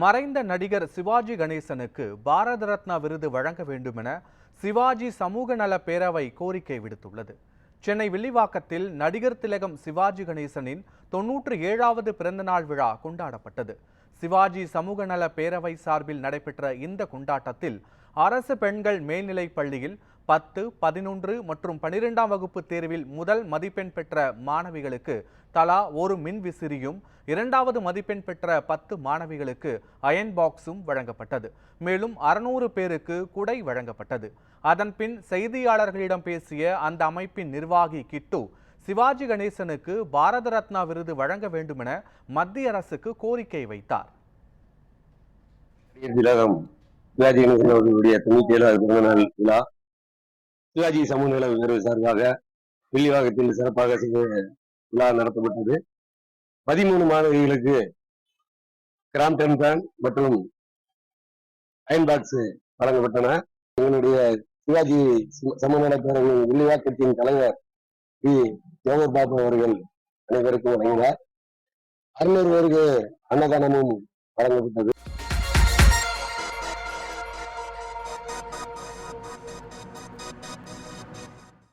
மறைந்த நடிகர் சிவாஜி கணேசனுக்கு பாரத ரத்னா விருது வழங்க வேண்டுமென சிவாஜி சமூக நல பேரவை கோரிக்கை விடுத்துள்ளது. சென்னை வில்லிவாக்கத்தில் நடிகர் திலகம் சிவாஜி கணேசனின் தொன்னூற்று ஏழாவது பிறந்தநாள் விழா கொண்டாடப்பட்டது. சிவாஜி சமூக நல பேரவை சார்பில் நடைபெற்ற இந்த கொண்டாட்டத்தில் அரசு பெண்கள் மேல்நிலைப் பள்ளியில் பத்து பதினொன்று மற்றும் பனிரெண்டாம் வகுப்பு தேர்வில் முதல் மதிப்பெண் பெற்ற மாணவிகளுக்கு தலா ஒரு மின் விசிறியும் இரண்டாவது மதிப்பெண் பெற்ற பத்து மாணவிகளுக்கு அயன் பாக்ஸும் வழங்கப்பட்டது. மேலும் அறுநூறு பேருக்கு குடை வழங்கப்பட்டது. அதன்பின் செய்தியாளர்களிடம் பேசிய அந்த அமைப்பின் நிர்வாகி கிட்டு சிவாஜி கணேசனுக்கு பாரத ரத்னா விருது வழங்க வேண்டுமென மத்திய அரசுக்கு கோரிக்கை வைத்தார். சிவாஜி கணேசன் அவர்களுடைய தொண்ணூத்தி ஏழாவது பிறந்த நாள் விழா. சிவாஜி சமூக நல உயர்வு சார்பாக வில்லிவாகத்தில் சிறப்பாக விழா நடத்தப்பட்டது. பதிமூணு மாணவிகளுக்கு கிராம்டன் பேன் மற்றும் அயன் பாக்ஸ் வழங்கப்பட்டன. எங்களுடைய சிவாஜி சம- சமூக பேரவையின் வில்லிவாக்கத்தின் தலைவர் பி. ஜோகர் பாபு அவர்கள் அனைவருக்கும் வழங்கினார் அறுநூறு பேருக்கு அன்னதானமும் வழங்கப்பட்டது.